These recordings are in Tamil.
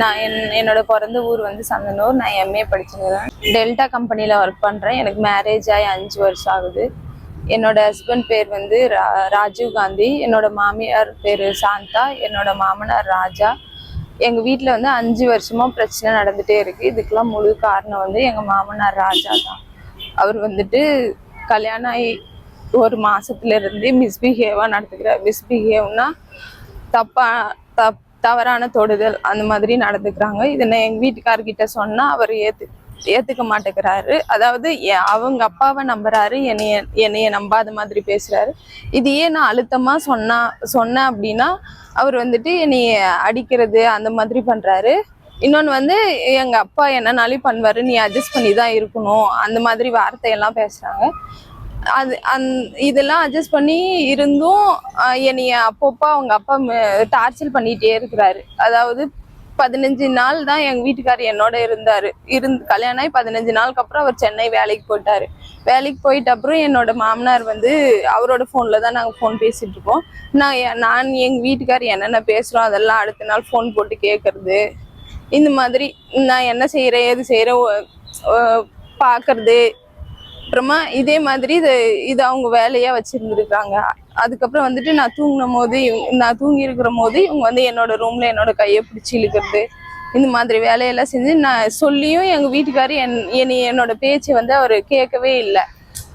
நான் என் என்னோட பிறந்த ஊர் வந்து சந்தனூர். நான் எம்ஏ படிச்சிருக்கிறேன் டெல்டா கம்பெனியில் ஒர்க் பண்ணுறேன் எனக்கு மேரேஜ் ஆகி அஞ்சு வருஷம் ஆகுது. என்னோட ஹஸ்பண்ட் பேர் வந்து ரா ராஜீவ் காந்தி. என்னோட மாமியார் பேர் சாந்தா. என்னோட மாமனார் ராஜா. எங்கள் வீட்டில் வந்து அஞ்சு வருஷமா பிரச்சனை நடந்துகிட்டே இருக்குது இதுக்கெல்லாம் முழு காரணம் வந்து எங்கள் மாமனார் ராஜா தான். அவர் வந்துட்டு கல்யாணம் ஆகி ஒரு மாதத்துலேருந்து மிஸ்பிஹேவாக நடத்துக்கிறார் மிஸ்பிஹேவ்னா தப்பா தப் தவறான தொடுதல் அந்த மாதிரி நடந்துக்கிறாங்க. இதை நான் எங்கள் வீட்டுக்காரர்கிட்ட சொன்னால் அவர் ஏற்று ஏற்றுக்க மாட்டேங்கிறாரு. அதாவது அவங்க அப்பாவை நம்புறாரு என்னைய என்னைய நம்பாத மாதிரி பேசுறாரு. இது ஏன் நான் அழுத்தமாக சொன்னா சொன்னேன் அப்படின்னா அவர் வந்துட்டு என்னைய அடிக்கிறது அந்த மாதிரி பண்றாரு. இன்னொன்று வந்து எங்கள் அப்பா என்னனாலும் பண்ணுவாரு நீ அட்ஜஸ்ட் பண்ணி தான் இருக்கணும். அந்த மாதிரி வார்த்தையெல்லாம் பேசுகிறாங்க அது அந் இதெல்லாம் அட்ஜஸ்ட் பண்ணி இருந்தும் என்னைய அப்பப்போ அவங்க அப்பா டார்ச்சர் பண்ணிட்டே இருக்கிறாரு. அதாவது பதினஞ்சு நாள் தான் எங்க வீட்டுக்காரர் என்னோட இருந்தாரு. இருந்து கல்யாணம் ஆகி பதினஞ்சு நாளுக்கு அப்புறம் அவர் சென்னை வேலைக்கு போயிட்டாரு. வேலைக்கு போயிட்ட அப்புறம் என்னோட மாமனார் வந்து அவரோட ஃபோனில் தான் நாங்கள் ஃபோன் பேசிட்டு இருக்கோம். நான் நான் எங்க வீட்டுக்காரர் என்னென்ன பேசுறோம் அதெல்லாம் அடுத்த நாள் ஃபோன் போட்டு கேட்கறது இந்த மாதிரி நான் என்ன செய்யறேன் எது செய்யறேன் பார்க்கறது. அப்புறமா இதே மாதிரி இது இது அவங்க வேலையா வச்சிருந்துருக்காங்க. அதுக்கப்புறம் வந்துட்டு நான் தூங்கின போது இவங்க- நான் தூங்கி இருக்கிற போது இவங்க வந்து என்னோட ரூம்ல என்னோட கையை பிடிச்சி இழுக்கிறது இந்த மாதிரி வேலையெல்லாம் செஞ்சு நான் சொல்லியும் எங்க வீட்டுக்காரர் என் என்னை என்னோட பேச்சை வந்து அவர் கேட்கவே இல்லை.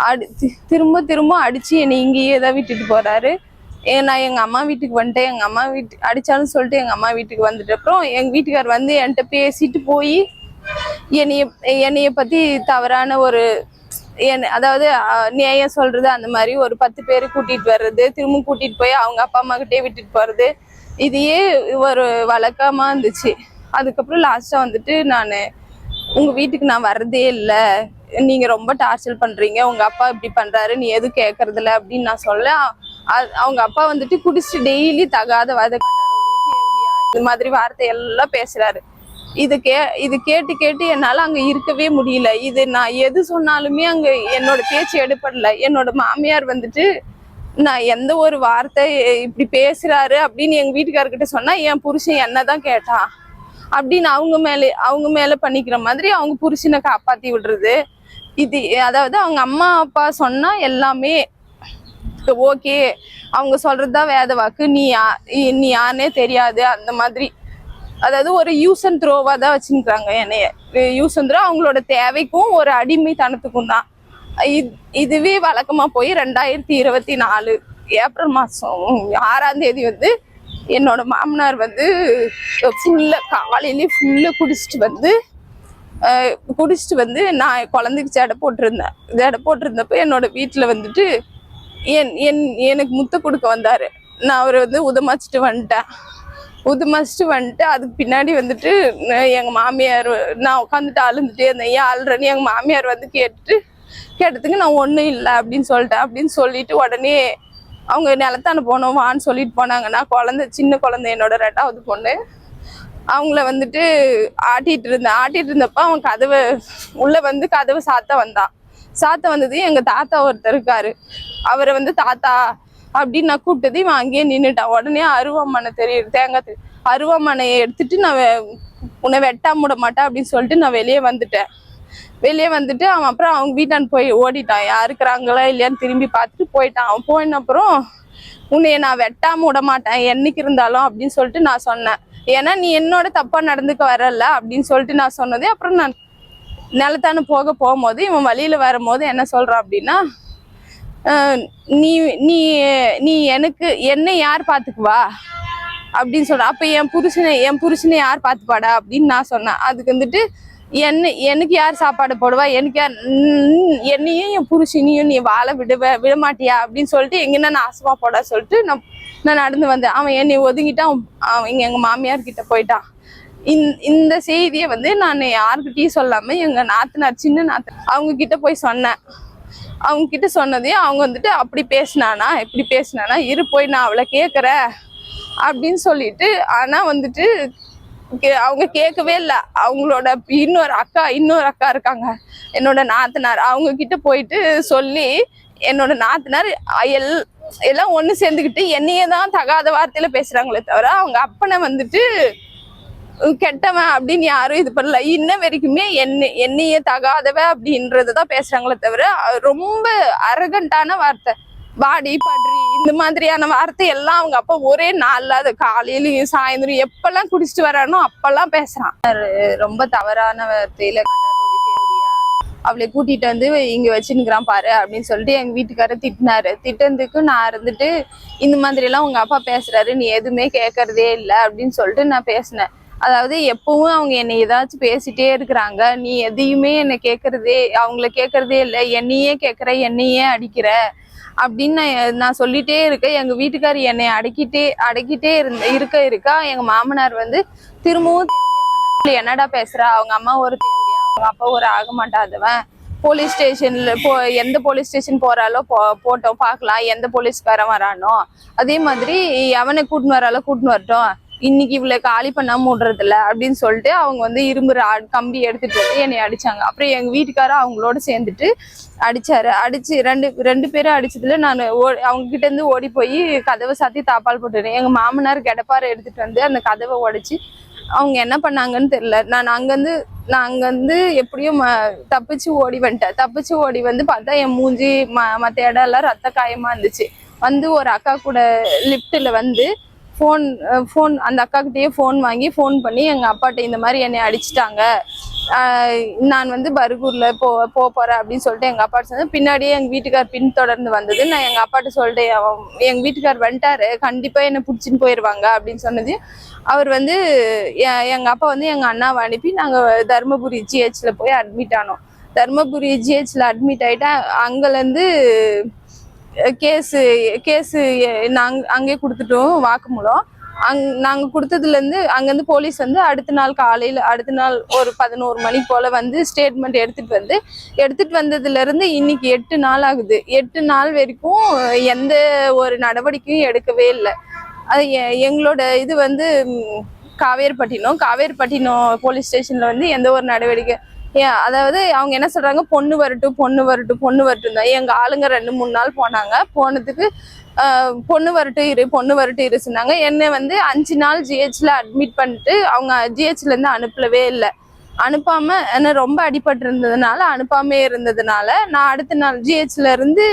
அடி திரும்ப திரும்ப அடிச்சு என்னை இங்கேயே தான் விட்டுட்டு போறாரு. ஏ, நான் எங்கள் அம்மா வீட்டுக்கு வந்துட்டேன். எங்கள் அம்மா வீட்டு அடித்தாலும் சொல்லிட்டு எங்கள் அம்மா வீட்டுக்கு வந்துட்டு அப்புறம் எங்கள் வீட்டுக்கார் வந்து என்கிட்ட பேசிட்டு போய் என்னைய என்னைய பற்றி தவறான ஒரு அதாவது நியாயம் சொல்றது அந்த மாதிரி ஒரு பத்து பேர் கூட்டிட்டு வர்றது திரும்ப கூட்டிட்டு போய் அவங்க அப்பா அம்மா கிட்டே விட்டுட்டு போறது இதையே ஒரு வழக்கமா இருந்துச்சு. அதுக்கப்புறம் லாஸ்டா வந்துட்டு நான் உங்க வீட்டுக்கு நான் வர்றதே இல்லை. நீங்க ரொம்ப டார்ச்சர் பண்றீங்க. உங்க அப்பா இப்படி பண்றாரு. நீ எதுவும் கேட்கறதில்ல அப்படின்னு நான் சொல்ல அவங்க அப்பா வந்துட்டு குடிச்சிட்டு டெய்லி தகாத வத இந்த மாதிரி வார்த்தை எல்லாம் பேசுறாரு. இது கே இது கேட்டு கேட்டு என்னால் அங்கே இருக்கவே முடியல. இது நான் எது சொன்னாலுமே அங்கே என்னோட பேச்சு எடுப்படல என்னோட மாமியார் வந்துட்டு நான் எந்த ஒரு வார்த்தை இப்படி பேசுறாரு அப்படின்னு எங்க வீட்டுக்காரர்கிட்ட சொன்னா என் புருஷன் என்னதான் கேட்டான் அப்படின்னு அவங்க மேலே அவங்க மேல பண்ணிக்கிற மாதிரி அவங்க புருஷனை காப்பாத்தி விடுறது. இது அதாவது அவங்க அம்மா அப்பா சொன்னா எல்லாமே ஓகே. அவங்க சொல்றதுதான் வேத வாக்கு. நீ யா- நீ யாருனே தெரியாது. அந்த மாதிரி அதாவது ஒரு யூஸ் அண்ட் த்ரோவாக தான் வச்சுருக்காங்க என்னைய. யூஸ் அண்ட் த்ரோ அவங்களோட தேவைக்கும் ஒரு அடிமைத்தனத்துக்கும் தான். இது- இதுவே வழக்கமாக போய் ரெண்டாயிரத்தி இருபத்தி நாலு ஏப்ரல் மாதம் ஆறாம் தேதி வந்து என்னோட மாமனார் வந்து ஃபுல்லாக காலையிலேயே ஃபுல்லாக குடிச்சிட்டு வந்து குடிச்சிட்டு வந்து நான் குழந்தைக்கு ஜடை போட்டிருந்தேன். ஜடை போட்டிருந்தப்ப என்னோட வீட்டில் வந்துட்டு என் என் எனக்கு முத்த கொடுக்க வந்தார். நான் அவரை வந்து உதமாச்சிட்டு வந்துட்டேன். உதமாச்சிட்டு வந்துட்டு அதுக்கு பின்னாடி வந்துட்டு எங்கள் எங்க மாமியார் நான் உட்காந்துட்டு அழுந்துட்டே இருந்தேன். ஏன் அழுறேன்னு எங்க மாமியார் வந்து கேட்டுட்டு கேட்டதுக்கு நான் ஒன்றும் இல்லை அப்படின்னு சொல்லிட்டேன். அப்படின்னு சொல்லிட்டு உடனே அவங்க நிலத்தான போனோம். வான்னு சொல்லிட்டு போனாங்கன்னா குழந்த குழந்தை சின்ன குழந்தை என்னோட ரெண்டாவது பொண்ணு. அவங்கள வந்துட்டு ஆட்டிட்டு இருந்தேன். ஆட்டிட்டு இருந்தப்ப அவன் கதவை உள்ள வந்து கதவை சாத்த வந்தான். சாத்த வந்தது எங்க தாத்தா ஒருத்தர் இருக்காரு. அவரை வந்து தாத்தா அப்படின்னு நான் கூப்பிட்டது இவன் அங்கேயே நின்றுட்டான் உடனே அருவாமனை தெரியுது தேங்காய் தெரியும் அருவாமனையை எடுத்துட்டு நான் உன்னை வெட்டா விட மாட்டேன் அப்படின்னு சொல்லிட்டு நான் வெளியே வந்துட்டேன். வெளியே வந்துட்டு அவன் அப்புறம் அவங்க வீட்டான் போய் ஓடிட்டான். யாருக்குறாங்களா இல்லையான்னு திரும்பி பார்த்துட்டு போயிட்டான். அவன் போயின அப்புறம் உன்னைய நான் வெட்டாம விட மாட்டேன். என்னைக்கு இருந்தாலும் அப்படின்னு சொல்லிட்டு நான் சொன்னேன். ஏன்னா நீ என்னோட தப்பா நடந்துக்க வரல அப்படின்னு சொல்லிட்டு நான் சொன்னது அப்புறம் நான் நிலத்தானு போக போகும்போது இவன் வழியில வரும்போது என்ன சொல்றான் அப்படின்னா நீ நீ நீ எனக்கு என்னை யார் பார்த்துக்குவா? அப்படின்னு சொல்ற. அப்ப என் புருஷனை என் புருஷனை யார் பார்த்துப்பாடா அப்படின்னு நான் சொன்னேன். அதுக்கு வந்துட்டு என்ன எனக்கு யார் சாப்பாடு போடுவா? எனக்கு யார் என்னையும் என் புருஷனையும் நீ வாழ விடுவ விட மாட்டியா அப்படின்னு சொல்லிட்டு எங்கன்னா நாசமா போட சொல்லிட்டு நான் நான் நடந்து வந்தேன். அவன் என்னை ஒதுங்கிட்டான் அவன் இங்கே இங்க எங்க மாமியார் கிட்ட போயிட்டான். இந்த- இந்த செய்தியை வந்து நான் யாருக்கிட்டையும் சொல்லாம எங்க நாத்தனார் சின்ன நாத்தனார் அவங்க கிட்ட போய் சொன்னேன். அவங்க கிட்ட சொன்னதையும் அவங்க வந்துட்டு அப்படி பேசினானா இப்படி பேசினானா இரு போய் நான் அவளை கேட்குறேன் அப்படின்னு சொல்லிட்டு ஆனால் வந்துட்டு கே- அவங்க கேட்கவே இல்லை. அவங்களோட இன்னொரு அக்கா இன்னொரு அக்கா இருக்காங்க. என்னோட நாத்தனார் அவங்க கிட்ட போயிட்டு சொல்லி என்னோட நாத்தனார் எல் எல்லாம் ஒன்று சேர்ந்துக்கிட்டு என்னையே தான் தகாத வார்த்தையில பேசுறாங்களே தவிர அவங்க அப்பனை வந்துட்டு கெட்டவன் அப்படின்னு யாரும் இது பண்ணல. இன்ன வரைக்குமே என்ன என்னையே தகாதவ அப்படின்றதான் பேசுறாங்களே தவிர ரொம்ப அரகண்டான வார்த்தை. வாடி படுறி இந்த மாதிரியான வார்த்தை எல்லாம் அவங்க அப்பா ஒரே நாள்ல அது காலையிலயும் சாயந்தரம் எப்பெல்லாம் குடிச்சிட்டு வரானோ அப்பெல்லாம் பேசுறான். ரொம்ப தவறான வார்த்தையில அவளை கூட்டிட்டு வந்து இங்க வச்சுன்னுக்குறான் பாரு அப்படின்னு சொல்லிட்டு எங்க வீட்டுக்காரர் திட்டினாரு. திட்டந்துக்கு நான் இருந்துட்டு இந்த மாதிரி எல்லாம் உங்க அப்பா பேசுறாரு நீ எதுவுமே கேட்கறதே இல்லை அப்படின்னு சொல்லிட்டு நான் பேசினேன். அதாவது எப்பவும் அவங்க என்னை ஏதாச்சும் பேசிட்டே இருக்கிறாங்க. நீ எதையுமே என்னை கேட்கறதே அவங்கள கேட்கறதே இல்லை. என்னையே கேட்குற என்னையே அடிக்கிற அப்படின்னு நான் நான் சொல்லிட்டே இருக்கேன். எங்கள் வீட்டுக்கார் என்னை அடக்கிட்டே அடக்கிட்டே இருந்த இருக்க இருக்கா எங்கள் மாமனார் வந்து திரும்பவும் என்னடா பேசுகிறா அவங்க அம்மா ஒரு தேவடியா அவங்க அப்பா ஒரு ஆக மாட்டாதவன். போலீஸ் ஸ்டேஷன்ல போ எந்த போலீஸ் ஸ்டேஷன் போறாலோ போ போட்டோம் பார்க்கலாம் எந்த போலீஸ்காரன் வரானோ. அதே மாதிரி எவனை கூட்டின்னு வராலோ கூட்டின்னு வரட்டும். இன்னைக்கு இவ்வளோ காலி பண்ணாம மூடுறது இல்ல அப்படின்னு சொல்லிட்டு அவங்க வந்து இரும்பு கம்பி எடுத்துட்டு வந்து என்னை அடிச்சாங்க. அப்புறம் எங்க வீட்டுக்காரர் அவங்களோட சேர்ந்துட்டு அடிச்சாரு. அடிச்சு ரெண்டு ரெண்டு பேரும் அடிச்சதுல நான் அவங்க கிட்ட இருந்து ஓடி போய் கதவை சாத்தி தாப்பால் போட்டுட்டேன். எங்க மாமனார் கிடப்பாறை எடுத்துட்டு வந்து அந்த கதவை உடைச்சு அவங்க என்ன பண்ணாங்கன்னு தெரியல. நான் அங்கேருந்து நான் அங்கேருந்து எப்படியும் ம- தப்பிச்சு ஓடி வந்துட்டேன். தப்பிச்சு ஓடி வந்து பார்த்தா என் மூஞ்சி ம மற்ற இடம் எல்லாம் ரத்த காயமாக இருந்துச்சு. வந்து ஒரு அக்கா கூட லிஃப்ட்டில் வந்து ஃபோன் ஃபோன் அந்த அக்காக்கிட்டேயே ஃபோன் வாங்கி ஃபோன் பண்ணி எங்கள் அப்பாட்ட இந்த மாதிரி என்னை அடிச்சிட்டாங்க. நான் வந்து பர்கூரில் போ போக போகிறேன் அப்படின்னு சொல்லிட்டு எங்கள் அப்பாட்ட சொன்னேன். பின்னாடியே எங்கள் வீட்டுக்கார் பின்தொடர்ந்து வந்தது. நான் எங்கள் அப்பாட்ட சொல்லிட்டேன் எங்கள் வீட்டுக்கார் வந்துட்டாரு. கண்டிப்பாக என்னை பிடிச்சின்னு போயிடுவாங்க அப்படின்னு சொன்னது. அவர் வந்து எங்கள் அப்பா வந்து எங்கள் அண்ணாவை அனுப்பி நாங்கள் தருமபுரி ஜிஹெச்சில் போய் அட்மிட் ஆனோம். தருமபுரி ஜிஹெச்சில் அட்மிட் ஆகிட்டா அங்கேருந்து கேஸு கேஸு நாங்கள் அங்கே கொடுத்துட்டோம் வாக்குமூலம். அங் நாங்கள் கொடுத்ததுலேருந்து அங்கேருந்து போலீஸ் வந்து அடுத்த நாள் காலையில் அடுத்த நாள் ஒரு பதினோரு மணி போல் வந்து ஸ்டேட்மெண்ட் எடுத்துகிட்டு வந்து எடுத்துகிட்டு வந்ததுலேருந்து இன்னைக்கு எட்டு நாள் ஆகுது. எட்டு நாள் வரைக்கும் எந்த ஒரு நடவடிக்கையும் எடுக்கவே இல்லை. அது எ- எங்களோட இது வந்து ம், காவேரிப்பட்டினம். காவேரிப்பட்டினம் போலீஸ் ஸ்டேஷனில் வந்து எந்த ஒரு நடவடிக்கை அதாவது அவங்க என்ன சொல்றாங்க? பொண்ணு வரட்டும் பொண்ணு வரட்டும் பொண்ணு வரட்டும் தான். எங்க ஆளுங்க ரெண்டு மூணு நாள் போனாங்க. போனதுக்கு பொண்ணு வரட்டும் இரு பொண்ணு வரட்டும் இரு சொன்னாங்க. என்னை வந்து அஞ்சு நாள் ஜிஹெச்ல அட்மிட் பண்ணிட்டு அவங்க ஜிஹெச்ல இருந்து அனுப்பலவே இல்லை. அனுப்பாம என்ன ரொம்ப அடிபட்டு இருந்ததுனால அனுப்பாமே இருந்ததுனால நான் அடுத்த நாள் ஜிஹெச்ல இருந்து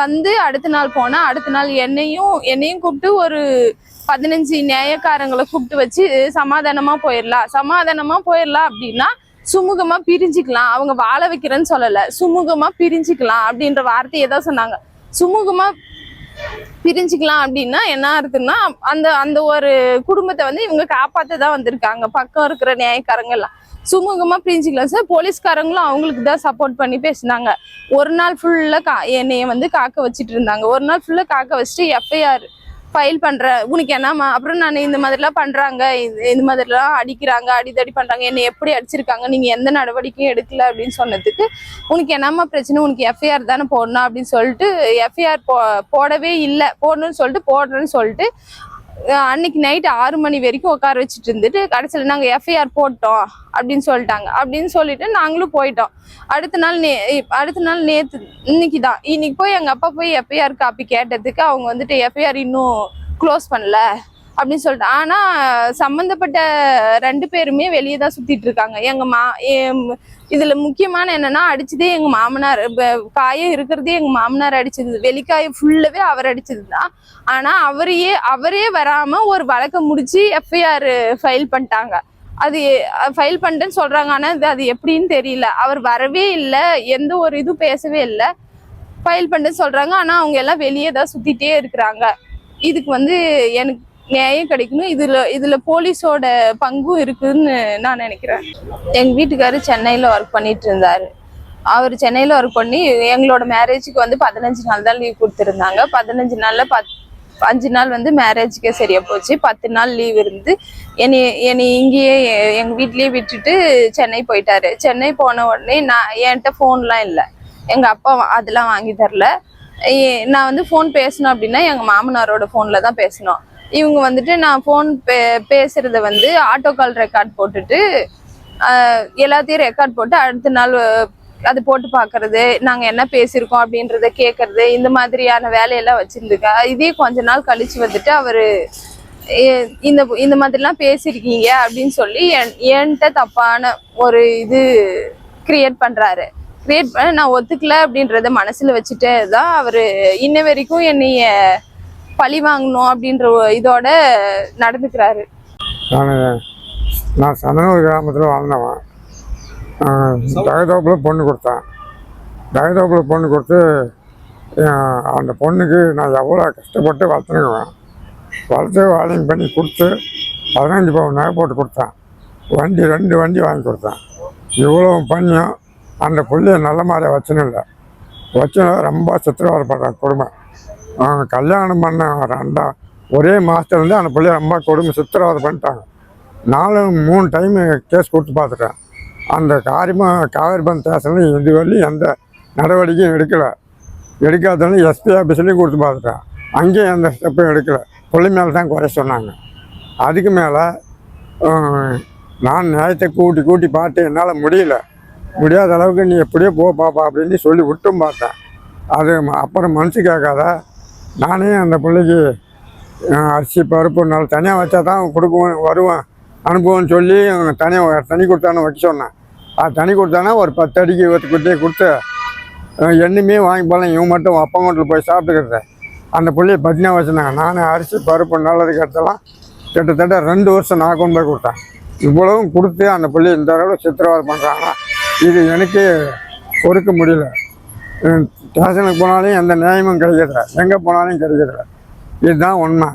வந்து அடுத்த நாள் போனேன். அடுத்த நாள் என்னையும் என்னையும் கூப்பிட்டு ஒரு பதினஞ்சு நியாயக்காரங்களை கூப்பிட்டு வச்சு சமாதானமா போயிடலாம் சமாதானமா போயிடலாம் அப்படின்னா சுமூகமா பிரிஞ்சுக்கலாம். அவங்க வாழ வைக்கிறேன்னு சொல்லல. சுமூகமா பிரிஞ்சுக்கலாம் அப்படின்ற வார்த்தையை தான் சொன்னாங்க. சுமூகமா பிரிஞ்சுக்கலாம் அப்படின்னா என்ன அர்த்தம்னா அந்த அந்த ஒரு குடும்பத்தை வந்து இவங்க காப்பாத்த தான் வந்திருக்காங்க. பக்கம் இருக்கிற நியாயக்காரங்க எல்லாம் சுமூகமா பிரிஞ்சுக்கலாம். சார் போலீஸ்காரங்களும் அவங்களுக்கு தான் சப்போர்ட் பண்ணி பேசினாங்க. ஒரு நாள் ஃபுல்லா கா என்னைய வந்து காக்க வச்சுட்டு இருந்தாங்க. ஒரு நாள் ஃபுல்லா காக்க வச்சுட்டு எஃப்ஐஆர் ஃபைல் பண்ற உனக்கு என்னம்மா? அப்புறம் நான் இந்த மாதிரிலாம் பண்றாங்க. இந்த மாதிரிலாம் அடிக்கிறாங்க அடிதடி பண்றாங்க. என்னை எப்படி அடிச்சிருக்காங்க? நீங்க எந்த நடவடிக்கையும் எடுக்கல அப்படின்னு சொன்னதுக்கு உனக்கு என்னம்மா பிரச்சனை? உனக்கு எஃப்ஐஆர் தானே போடணும் அப்படின்னு சொல்லிட்டு எஃப்ஐஆர் போ போடவே இல்லை. போடணும்னு சொல்லிட்டு போடுறேன்னு சொல்லிட்டு அன்னைக்கு நைட்டு ஆறு மணி வரைக்கும் உட்கார வச்சுட்டு இருந்துட்டு கடைசியில் நாங்கள் எஃப்ஐஆர் போட்டோம் அப்படின்னு சொல்லிட்டாங்க. அப்படின்னு சொல்லிட்டு நாங்களும் போயிட்டோம். அடுத்த நாள் நே அடுத்த நாள் நேற்று இன்னைக்கு தான். இன்னைக்கு போய் எங்கள் அப்பா போய் எஃப்ஐஆர் காப்பி கேட்டதுக்கு அவங்க வந்துட்டு எஃப்ஐஆர் இன்னும் க்ளோஸ் பண்ணல அப்படின்னு சொல்லிட்டு. ஆனால் சம்மந்தப்பட்ட ரெண்டு பேருமே வெளியே தான் சுற்றிட்டு இருக்காங்க. எங்கள் மா இதுல முக்கியமான என்னன்னா அடிச்சதே எங்க மாமனார் காயம் இருக்கிறதே எங்க மாமனார் அடிச்சது. வெளிக்காயம் ஃபுல்லாவே அவர் அடிச்சது தான் ஆனா அவரையே அவரே வராம ஒரு வழக்கை முடிச்சு எஃப்ஐஆர் ஃபைல் பண்ணிட்டாங்க. அது ஃபைல் பண்ணிட்டேன்னு சொல்றாங்க. ஆனா இது அது எப்படின்னு தெரியல. அவர் வரவே இல்லை. எந்த ஒரு இதுவும் பேசவே இல்லை. ஃபைல் பண்ணிட்டு சொல்றாங்க. ஆனா அவங்க எல்லாம் வெளியே தான் சுத்திட்டே இருக்கிறாங்க. இதுக்கு வந்து எனக்கு நியாயம் கிடைக்கணும். இதுல இதுல போலீஸோட பங்கும் இருக்குன்னு நான் நினைக்கிறேன். எங்க வீட்டுக்காரு சென்னையில ஒர்க் பண்ணிட்டு இருந்தாரு. அவர் சென்னையில ஒர்க் பண்ணி எங்களோட மேரேஜுக்கு வந்து பதினஞ்சு நாள் தான் லீவ் கொடுத்துருந்தாங்க. பதினஞ்சு நாள்ல பத் அஞ்சு நாள் வந்து மேரேஜுக்கே சரியா போச்சு. பத்து நாள் லீவ் இருந்து என்னை என்னை இங்கேயே எங்கள் எங்க வீட்லயே விட்டுட்டு சென்னை போயிட்டாரு. சென்னை போன உடனே நான் என்கிட்ட ஃபோன்லாம் இல்லை. எங்க அப்பா அதெல்லாம் வாங்கி தரல. நான் வந்து ஃபோன் பேசணும் அப்படின்னா எங்க மாமனாரோட ஃபோனில் தான் பேசணும் இவங்க வந்துட்டு நான் ஃபோன் பே பேசுறத வந்து ஆட்டோ கால் ரெக்கார்ட் போட்டுட்டு எல்லாத்தையும் ரெக்கார்ட் போட்டு அடுத்த நாள் அது போட்டு பார்க்கறது நாங்கள் என்ன பேசியிருக்கோம் அப்படின்றத கேட்கறது இந்த மாதிரியான வேலையெல்லாம் வச்சுருந்துக்கா. இதே கொஞ்ச நாள் கழிச்சு வந்துட்டு அவரு ஏ- இந்த இந்த மாதிரிலாம் பேசியிருக்கீங்க அப்படின்னு சொல்லி என்- என்கிட்ட தப்பான ஒரு இது கிரியேட் பண்றாரு. கிரியேட் பண்ண நான் ஒத்துக்கல அப்படின்றத மனசுல வச்சுட்டே தான் அவரு இன்ன வரைக்கும் என்னைய பழி வாங்கணும் அப்படின்ற ஒரு இதோட நடந்துக்கிறாரு. நான் நான் சந்தனூர் கிராமத்தில் வாழ்ந்தவன். தகதோப்பில் பொண்ணு கொடுத்தேன். தகதோப்பில் பொண்ணு கொடுத்து அந்த பொண்ணுக்கு நான் எவ்வளோ கஷ்டப்பட்டு வளர்த்துனுக்குவேன் வளர்த்து வாழிங் பண்ணி கொடுத்து பதினஞ்சு பவுன் நகை போட்டு கொடுத்தேன். வண்டி ரெண்டு வண்டி வாங்கி கொடுத்தேன். இவ்வளோ பண்ணியும் அந்த பிள்ளைய நல்ல மாதிரியா வச்சுன்னு இல்லை. வச்சு ரொம்ப சித்திரவதைப்படுறான் குடும்பம். கல்யாணம் பண்ண ரெண்டா ஒரே மாதத்துலேருந்து அந்த பிள்ளைய ரொம்ப கொடுமை சித்திரவதை பண்ணிட்டாங்க. நாலு மூணு டைம் கேஸ் கொடுத்து பார்த்துட்டேன். அந்த காரியமாக காவேரி பந்த் ஸ்டேஷனில் இது வரலையும் எந்த நடவடிக்கையும் எடுக்கலை. எடுக்காதாலும் எஸ்பி ஆஃபீஸ்லேயும் கொடுத்து பார்த்துட்டேன். அங்கேயும் எந்த ஸ்டெப்பும் எடுக்கலை. பிள்ளை மேலே தான் குறை சொன்னாங்க. அதுக்கு மேலே நான் நியாயத்தை கூட்டி கூட்டி பார்த்து என்னால் முடியல. முடியாத அளவுக்கு நீ எப்படியோ போ பாப்பா அப்படின்னு சொல்லி விட்டும் பார்த்தேன். அது அப்புறம் மனசு கேட்காத நானே அந்த பிள்ளைக்கு அரிசி பருப்பு நாள் தனியாக வச்சா தான் கொடுக்குவேன் வருவேன் அனுப்புவேன்னு சொல்லி தனியாக தனி கொடுத்தானு வைக்க சொன்னேன். அது தனி கொடுத்தானா ஒரு பத்து அடிக்கு இருபத்தி குட்டியை கொடுத்து அஹ், எண்ணுமே வாங்கி போகலாம் இவன் மட்டும் அப்பங்கோட்டில் போய் சாப்பிட்டுக்கிட்டேன் அந்த பிள்ளைய பத்தினா வச்சுனாங்க நான் அரிசி பருப்பு நல்லது கிடச்சலாம் கிட்டத்தட்ட ரெண்டு வருஷம் நான் கொண்டு போய் கொடுத்தேன். இவ்வளவும் கொடுத்து அந்த பிள்ளை இந்த அளவு சித்திரவதை பண்ணுறாங்க இது எனக்கு பொறுக்க முடியல. ஸ்டேஷனுக்கு போனாலும் எந்த நியாயமும் கிடைக்கிறதில்ல எங்கே போனாலும் கிடைக்கிறதில்ல இதுதான் உண்மை.